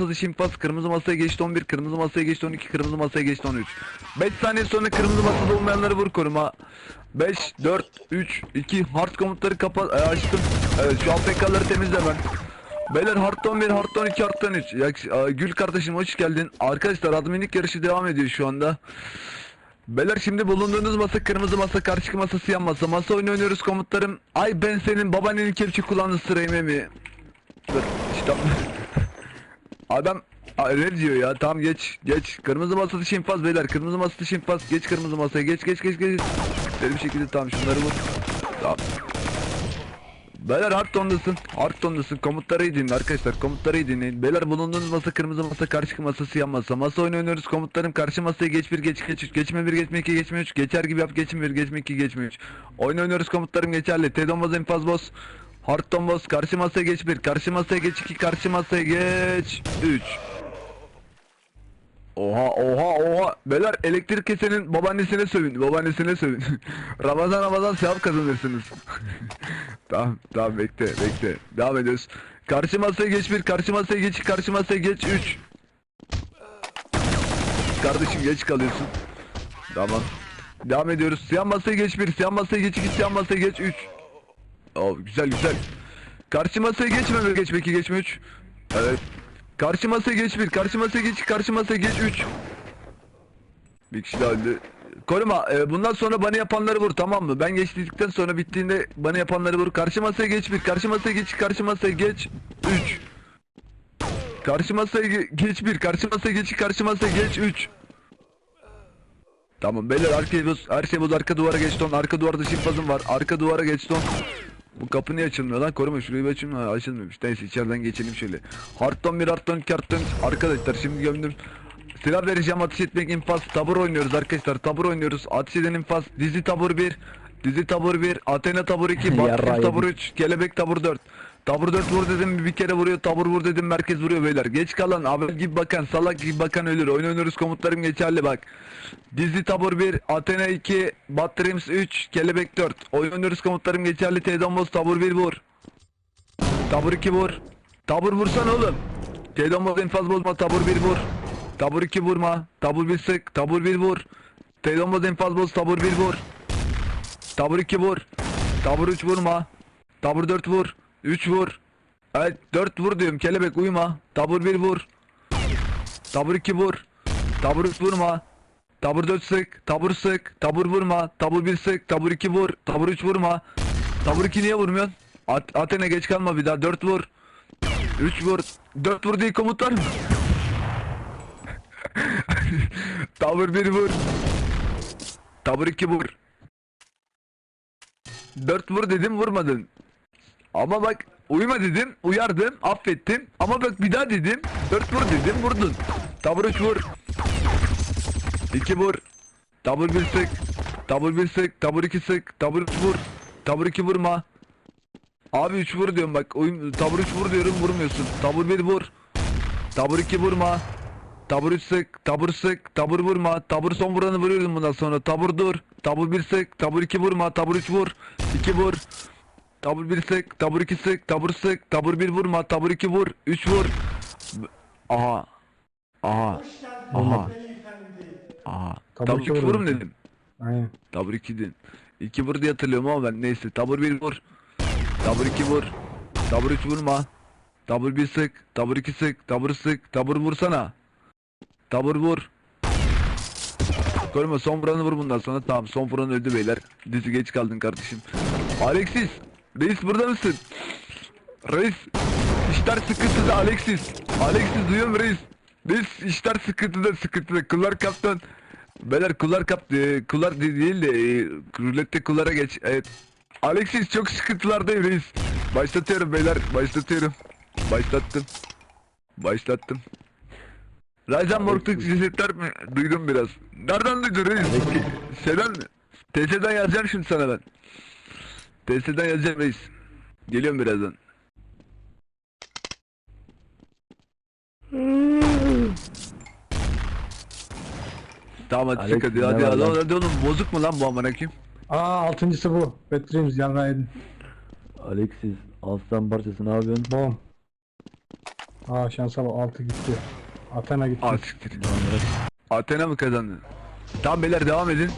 masası Şimpas kırmızı masaya geçti 11 kırmızı masaya geçti 12 kırmızı masaya geçti 13 5 saniye sonra kırmızı masada olmayanları vur koruma 5 4 3 2 hard komutları kapat e, açtım evet şu APK'ları temizle ben Beyler Hardton 1, Hardton 2, Hardton 3. Yak- Aa, Gül kardeşim hoş geldin. Arkadaşlar adminlik yarışı devam ediyor şu anda. Beyler şimdi bulunduğunuz masa kırmızı masa, karşı masa siyah masa. Masa oyunu oynuyoruz komutlarım. Ay ben senin babaannenin kepçe kullandığı sırayı mi? Dur işte. Adam ne diyor ya? Tamam geç geç. Kırmızı masası şimfaz beyler. Kırmızı masası şimfaz. Geç kırmızı masaya. Geç geç geç geç. Deli bir şekilde tamam şunları vur. Tamam. Beyler hard tondasın. Hard tondasın. Komutları dinleyin arkadaşlar. Komutları dinleyin. Beyler bulunduğunuz masa kırmızı masa, karşı masa, siyah masa. Masa oyunu oynuyoruz. Komutlarım karşı masaya geç bir geç geç üç. Geçme bir geçme iki geçme üç. Geçer gibi yap geçme bir geçme iki geçme üç. Oyun oynuyoruz komutlarım geçerli. Tedon boz infaz boz. Hard ton boz. Karşı masaya geç bir. Karşı masaya geç iki. Karşı masaya geç üç. Oha oha oha. Beyler elektrik kesenin babaannesine sövün. Babaannesine sövün. Ramazan Ramazan sevap kazanırsınız. tamam tamam bekle bekle. Devam ediyoruz. Karşı masaya geç bir. Karşı masaya geç. Karşı masaya geç 3. Kardeşim geç kalıyorsun. Tamam. Devam ediyoruz. Siyah masaya geç bir. Siyah masaya geç 2. Siyah masaya geç 3. Oh, güzel güzel. Karşı masaya geçme bir geçme 2 geçme 3. Evet. Karşı masaya geç bir, karşı masaya geç, karşı masaya geç 3. Bir kişi daha öldü. Koruma, e, bundan sonra bana yapanları vur tamam mı? Ben geçtikten sonra bittiğinde bana yapanları vur. Karşı masaya geç bir, karşı masaya geç, karşı masaya geç 3. Karşı masaya ge- geç bir, karşı masaya geç, karşı masaya geç 3. Tamam beyler arkaya boz, her şey boz arka duvara geç ton, arka duvarda şifazım var, arka duvara geç ton. Bu kapı niye açılmıyor lan? Koruma şurayı bir açayım. Ha, açılmıyormuş. Neyse içeriden geçelim şöyle. Hardton bir hardton iki hardton. Arkadaşlar şimdi gömdüm. Silah vereceğim ateş etmek infaz. Tabur oynuyoruz arkadaşlar. Tabur oynuyoruz. Ateş eden infaz. Dizi tabur 1. Dizi tabur 1. Athena tabur 2. Yarrağı Batman tabur yedik. 3. Kelebek tabur 4. Tabur 4 vur dedim bir kere vuruyor. Tabur vur dedim merkez vuruyor beyler. Geç kalan abel gibi bakan salak gibi bakan ölür. Oyun oynuyoruz komutlarım geçerli bak. Dizi tabur 1, Athena 2, Battrims 3, Kelebek 4. Oyun oynuyoruz komutlarım geçerli. Teydomboz tabur 1 vur. Tabur 2 vur. Tabur vursan oğlum. Teydomboz infaz bozma tabur 1 vur. Tabur 2 vurma. Tabur 1 sık. Tabur 1 vur. Teydomboz infaz boz tabur 1 vur. Tabur 2 vur. Tabur 3 vurma. Tabur 4 vur. 3 vur. Evet 4 vur diyorum kelebek uyuma. Tabur 1 vur. Tabur 2 vur. Tabur 3 vurma. Tabur 4 sık. Tabur sık. Tabur vurma. Tabur 1 sık. Tabur 2 vur. Tabur 3 vurma. Tabur 2 niye vurmuyorsun? At Athena geç kalma bir daha. 4 vur. 3 vur. 4 vur diye komut mı? Tabur 1 vur. Tabur 2 vur. 4 vur dedim vurmadın. Ama bak uyuma dedim, uyardım, affettim. Ama bak bir daha dedim, 4 vur dedim, vurdun. Tabur 3 vur. 2 vur. Tabur 1 sık. Tabur 1 sık. Tabur 2 sık. Tabur 3 vur. Tabur 2 vurma. Abi 3 vur diyorum bak. Oyun, tabur 3 vur diyorum vurmuyorsun. Tabur 1 vur. Tabur 2 vurma. Tabur 3 sık. Tabur sık. Tabur vurma. Tabur son vuranı vuruyordum bundan sonra. Tabur dur. Tabur 1 sık. Tabur 2 vurma. Tabur 3 vur. 2 vur. Tabur 1 sık. Tabur 2 sık. Tabur sık. Tabur 1 vurma. Tabur 2 vur. 3 vur. Aha. Aha. Aha. Aha. Tabur Tabur iki 2 vurdum vurum dedim. Aynen. Tabur 2 din. 2 vur diye hatırlıyorum ama ben neyse. Tabur 1 vur. Tabur 2 vur. Tabur 3 vurma. Tabur 1 sık. Tabur 2 sık. Tabur sık. Tabur vursana. Tabur vur. Görme son vuranı vur bundan sonra. Tamam son vuran öldü beyler. Dizi geç kaldın kardeşim. Alexis. Reis burada mısın? Reis. İşler sıkıntıda Alexis. Alexis duyuyor musun reis? Reis işler sıkıntıda sıkıntıda. Kullar kaptan. Beyler kullar kap e, kullar de- değil de e, rulette kullara geç. Evet. Alexis çok sıkıntılardayım reis. Başlatıyorum beyler. Başlatıyorum. Başlattım. Başlattım. Morg'daki cesetler mi? Duydum biraz. Nereden duydun reis? Mi? TS'den yazacağım şimdi sana ben. TS'den yazacağım reis. Geliyorum birazdan. Tamam hadi çık hadi ne hadi var hadi, lan? hadi oğlum bozuk mu lan bu amına kim? Aa altıncısı bu. Dreams yarrağı yedin. Alexis aslan parçası ne yapıyorsun? Bom. Aa şansa bak 6 gitti. Athena gitti. Aa siktir. Athena mı kazandı? Tamam beyler devam edin.